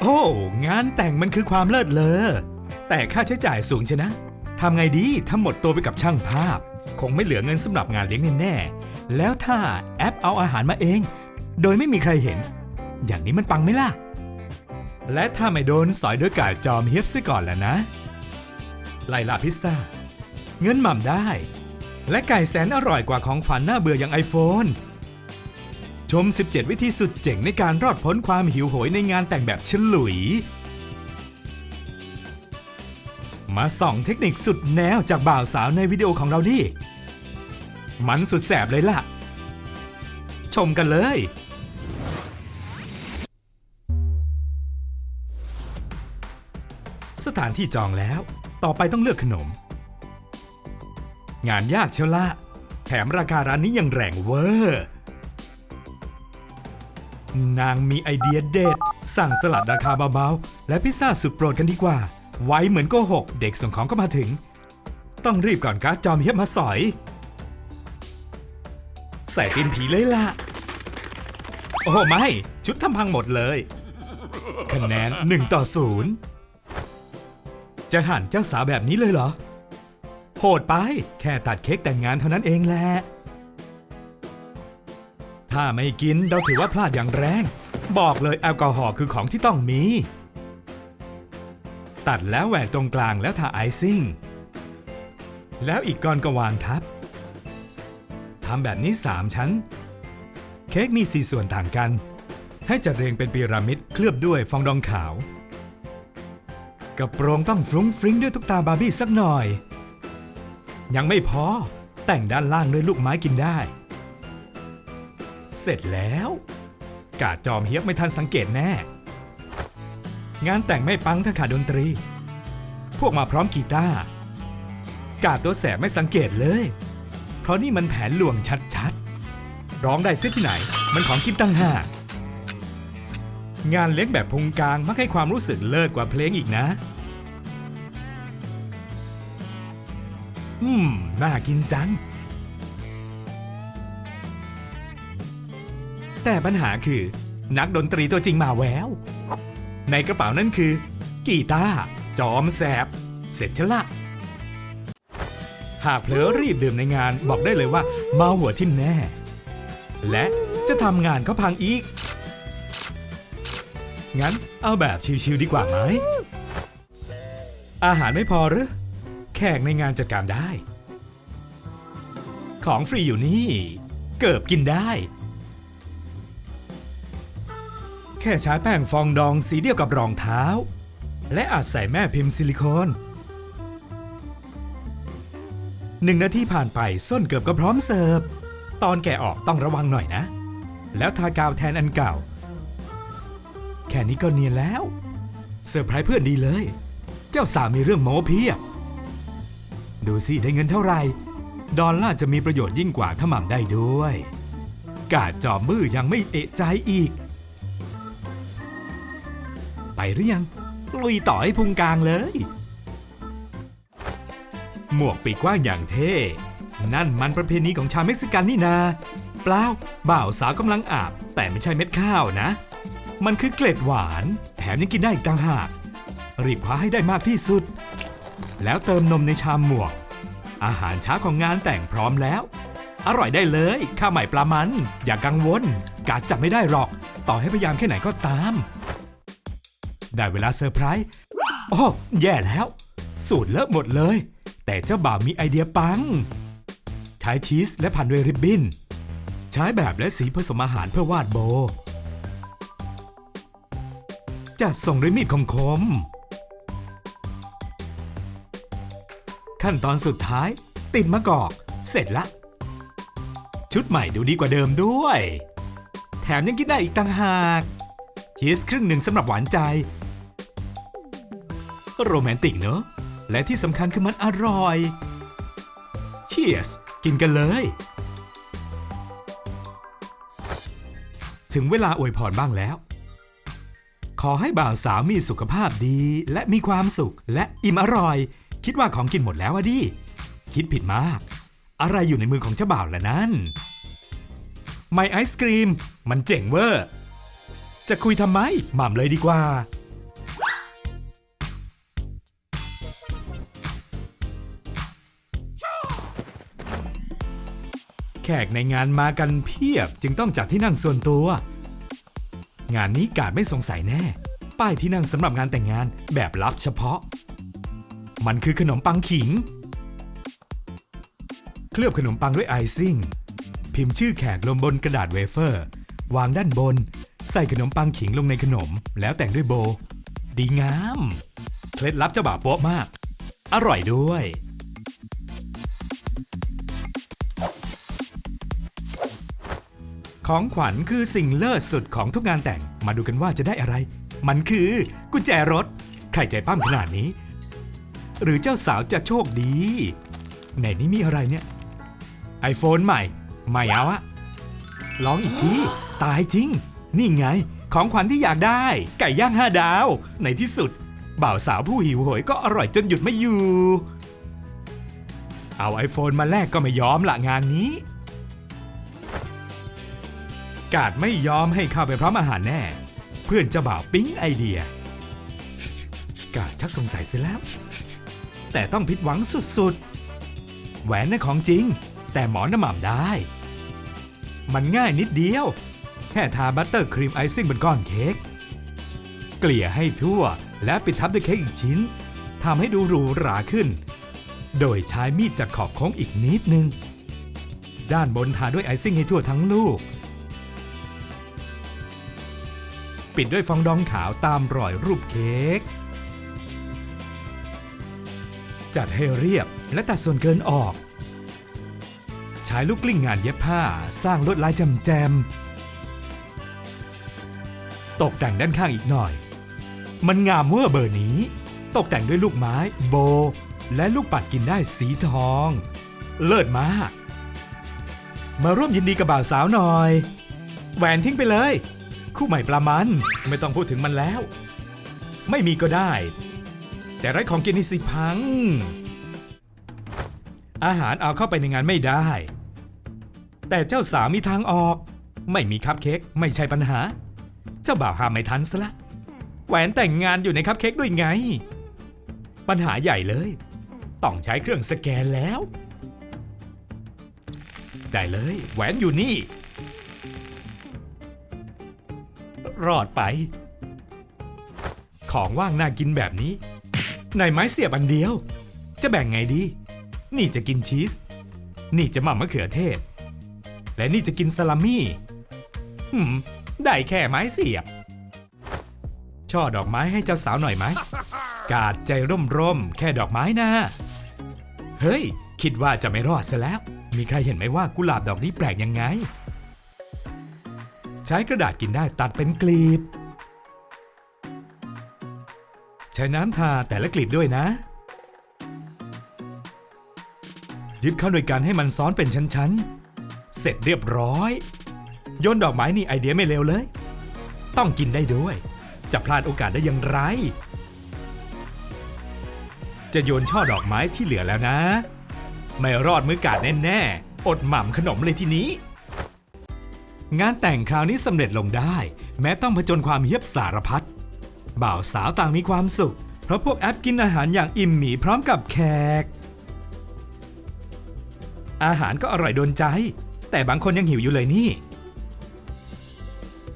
โอ้ งานแต่งมันคือความเลิศเลอ แต่ค่าใช้จ่ายสูงชนะ ทำไงดีถ้าหมดตัวไปกับช่างภาพ คงไม่เหลือเงินสำหรับงานเลี้ยงแน่ๆ แล้วถ้าแอปเอาอาหารมาเอง โดยไม่มีใครเห็น อย่างนี้มันปังไหมล่ะ และถ้าไม่โดนสอยด้วยกาดจอมเฮียบซะก่อนแหละนะ ไลลาพิซซ่า เงินหม่ำได้ และไก่แสนอร่อยกว่าของขวัญหน้าเบื่ออย่าง iPhone ชม 17 วิธีสุดเจ๋งในการรอดพ้นความหิวโหยในงานแต่งแบบฉลุย มาส่องเทคนิคสุดแนวจากบ่าวสาวในวิดีโอของเราดิ มันสุดแสบเลยล่ะ ชมกันเลย สถานที่จองแล้ว ต่อไปต้องเลือกขนม งานยากเชียวละ แถมราคาร้านนี้ยังแรงเวอร์ นางมีไอเดียเด็ด สั่งสลัดราคาเบาๆ และพิซซ่าสุดโปรดกันดีกว่า ไว้เหมือนโกหก เด็กส่งของก็มาถึง ต้องรีบก่อนการ์ดจอมเฮียบมาสอย ใส่ตีนผีเลยล่ะ โอ้ไม่ ชุดทำพังหมดเลย คะแนน 1 ต่อ 0 จะหั่นเจ้าสาวแบบนี้เลยเหรอ โหดไป แค่ตัดเค้กแต่งงานเท่านั้นเองแหละ ถ้าไม่กินเราถือว่าพลาดอย่างแรง บอกเลยแอลกอฮอล์คือของที่ต้องมี ตัดแล้วแหวกตรงกลางแล้วทาไอซิ่ง แล้วอีกก้อนก็วางทับทำแบบนี้ 3 ชั้น เค้กมี 4 ส่วนต่างกัน ให้จัดเรียงเป็นพีระมิดเคลือบด้วยฟองดองขาว กระโปรงต้องฟรุ้งฟริ้งด้วยตุ๊กตาบาร์บี้สักหน่อย ยังไม่พอแต่งด้านล่างด้วยลูกไม้กินได้ เสร็จแล้ว กาจอมเฮียบไม่ทันสังเกตแน่ งานแต่งไม่ปังถ้าขาดดนตรี พวกมาพร้อมกีตาร์กาตัวแสบไม่สังเกตเลย เพราะนี่มันแผนลวงชัดๆ ร้องได้ซิที่ไหน มันของกินตั้งห้างานเลี้ยงแบบพุงกลางมักให้ความรู้สึกเลิศกว่าเพลงอีกนะ อืม น่ากินจัง แต่ปัญหาคือ นักดนตรีตัวจริงมาแวว ในกระเป๋านั่นคือ กีตาร์จอมแสบ เสร็จชะละ หากเผลอรีบดื่มในงานบอกได้เลยว่าเมาหัวทิ่มแน่ และจะทำงานเขาพังอีก งั้นเอาแบบชิวๆดีกว่าไหม อาหารไม่พอหรือ แขกในงานจัดการได้ ของฟรีอยู่นี่ เกิบกินได้ ค่ใช้แป้งฟองดองสีเดียวกับรองเท้า และอาจใส่แม่พิมพ์ซิลิโคนหนึ่งนาทีผ่านไปส้นเกือบก็พร้อมเสิร์ฟ ตอนแกะออกต้องระวังหน่อยนะ แล้วทากาวแทนอันเก่า แค่นี้ก็เนียนแล้วเซอร์ไพรส์เพื่อนดีเลย เจ้าสาวมีเรื่องโม้เพียบ ดูสิได้เงินเท่าไหร่ ดอลล่าจะมีประโยชน์ยิ่งกว่าถ้าหม่ำได้ด้วย กาดจอมมือยังไม่เอะใจอีก ไปหรือยัง ลุยต่อให้พุงกลางเลย หมวกปีกกว้างอย่างเท่ นั่นมันประเพณีของชาวเม็กซิกันนี่นา เปล่าบ่าวสาวกำลังอาบ แต่ไม่ใช่เม็ดข้าวนะ มันคือเกล็ดหวาน แถมยังกินได้อีกต่างหาก รีบคว้าให้ได้มากที่สุด แล้วเติมนมในชามหมวก อาหารเช้าของงานแต่งพร้อมแล้ว อร่อยได้เลย ข้าวใหม่ปลามัน อย่ากกังวล กาดจับไม่ได้หรอก ต่อให้พยายามแค่ไหนก็ตาม ได้เวลาเซอร์ไพรส์โอ้แย่แล้ว สูตรเลอะหมดเลย แต่เจ้าบ่าวมีไอเดียปัง ใช้ชีสและพันด้วยริบบิ้น ใช้แบบและสีผสมอาหารเพื่อวาดโบ จัดส่งด้วยมีดคมๆขั้นตอนสุดท้าย ติดมะกอก เสร็จละ ชุดใหม่ดูดีกว่าเดิมด้วย แถมยังกินได้อีกต่างหากชีสครึ่งหนึ่งสำหรับหวานใจ โรแมนติกเนอะ และที่สำคัญคือมันอร่อย เชียส กินกันเลย ถึงเวลาอวยพรบ้างแล้ว ขอให้บ่าวสาวมีสุขภาพดี และมีความสุขและอิ่มอร่อย คิดว่าของกินหมดแล้วอะดิ คิดผิดมาก อะไรอยู่ในมือของเจ้าบ่าวล่ะนั่นไมไอศกรีม มันเจ๋งเวอร์ จะคุยทำไมหม่ำเลยดีกว่า แขกในงานมากันเพียบจึงต้องจัดที่นั่งส่วนตัว งานนี้กาดไม่สงสัยแน่ ป้ายที่นั่งสำหรับงานแต่งงานแบบลับเฉพาะ มันคือขนมปังขิง เคลือบขนมปังด้วยไอซิ่ง พิมพ์ชื่อแขกลงบนกระดาษเวเฟอร์ วางด้านบน ใส่ขนมปังขิงลงในขนม แล้วแต่งด้วยโบ ดีงาม เคล็ดลับเจ้าบ่าวโป๊ะมาก อร่อยด้วย ของขวัญคือสิ่งเลิศสุดของทุกงานแต่ง มาดูกันว่าจะได้อะไร มันคือกุญแจรถ ใครใจปั้มขนาดนี้ หรือเจ้าสาวจะโชคดี ในนี้มีอะไรเนี่ย iPhone ใหม่ ไม่เอาอะลองอีกที ตายจริง นี่ไง ของขวัญที่อยากได้ ไก่ย่างห้าดาว ในที่สุด บ่าวสาวผู้หิวโหยก็อร่อยจนหยุดไม่อยู่ เอา iPhone มาแลกก็ไม่ยอมละงานนี้ กาดไม่ยอมให้เข้าไปพร้อมอาหารแน่ เพื่อนเจะบ่าวปิ๊งไอเดีย กาดชักสงสัยเสียแล้ว แต่ต้องผิดหวังสุดๆ แหวนน่ะของจริง แต่หมอนน้ำหม่ำได้ มันง่ายนิดเดียว แค่ทาบัตเตอร์ครีมไอซิ่งบนก้อนเค้ก เกลี่ยให้ทั่วและปิดทับด้วยเค้กอีกชิ้นทำให้ดูหรูหราขึ้น โดยใช้มีดจัดขอบโค้งอีกนิดนึง ด้านบนทาด้วยไอซิ่งให้ทั่วทั้งลูก ปิดด้วยฟองดองขาวตามรอยรูปเค้ก จัดให้เรียบและตัดส่วนเกินออก ใช้ลูกกลิ้งงานเย็บผ้าสร้างลวดลายแจมๆตกแต่งด้านข้างอีกหน่อย มันงามเวอร์เบอร์นี้ ตกแต่งด้วยลูกไม้ โบ และลูกปัดกินได้สีทอง เลิศมาก มาร่วมยินดีกับบ่าวสาวหน่อย แหวนทิ้งไปเลย คู่ใหม่ปลามัน ไม่ต้องพูดถึงมันแล้ว ไม่มีก็ได้ แต่ไร้ของกินนี่สิพัง อาหารเอาเข้าไปในงานไม่ได้ แต่เจ้าสาวมีทางออก ไม่มีคัพเค้กไม่ใช่ปัญหา เจ้าบ่าวห้ามไม่ทันซะละแหวนแต่งงานอยู่ในคัพเค้กด้วยไง ปัญหาใหญ่เลย ต้องใช้เครื่องสแกนแล้ว ได้เลย แหวนอยู่นี่ รอดไป ของว่างน่ากินแบบนี้ในไม้เสียบอันเดียว จะแบ่งไงดี นี่จะกินชีส นี่จะหม่ำมะเขือเทศ และนี่จะกินซาลามี่หืม ได้แค่ไม้เสียบ ช่อดอกไม้ให้เจ้าสาวหน่อยไหม กาดใจร่มร่มๆแค่ดอกไม้นะ เฮ้ย คิดว่าจะไม่รอดซะแล้ว มีใครเห็นไหมว่ากุหลาบดอกนี้แปลกยังไง ใช้กระดาษกินได้ตัดเป็นกลีบ ใช้น้ำทาแต่ละกลีบด้วยนะ ยึดเข้าโดยการให้มันซ้อนเป็นชั้นๆ เสร็จเรียบร้อย โยนดอกไม้นี่ไอเดียไม่เลวเลย ต้องกินได้ด้วย จะพลาดโอกาสได้อย่างไร จะโยนช่อดอกไม้ที่เหลือแล้วนะ ไม่รอดมือกาดแน่ๆ อดหม่ำขนมเลยทีนี้ งานแต่งคราวนี้สำเร็จลงได้ แม้ต้องผจญความเฮียบสารพัดบ่าวสาวต่างมีความสุข เพราะพวกแอปกินอาหารอย่างอิ่มหมีพร้อมกับแขก อาหารก็อร่อยโดนใจ แต่บางคนยังหิวอยู่เลยนี่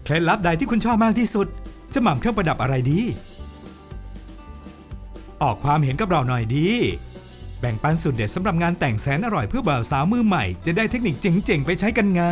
เคล็ดลับใดที่คุณชอบมากที่สุด จะหม่ำเครื่องประดับอะไรดี ออกความเห็นกับเราหน่อยดี แบ่งปันสูตรเด็ดสำหรับงานแต่งแสนอร่อยเพื่อบ่าวสาวมือใหม่ จะได้เทคนิคเจ๋งๆ ไปใช้กันไง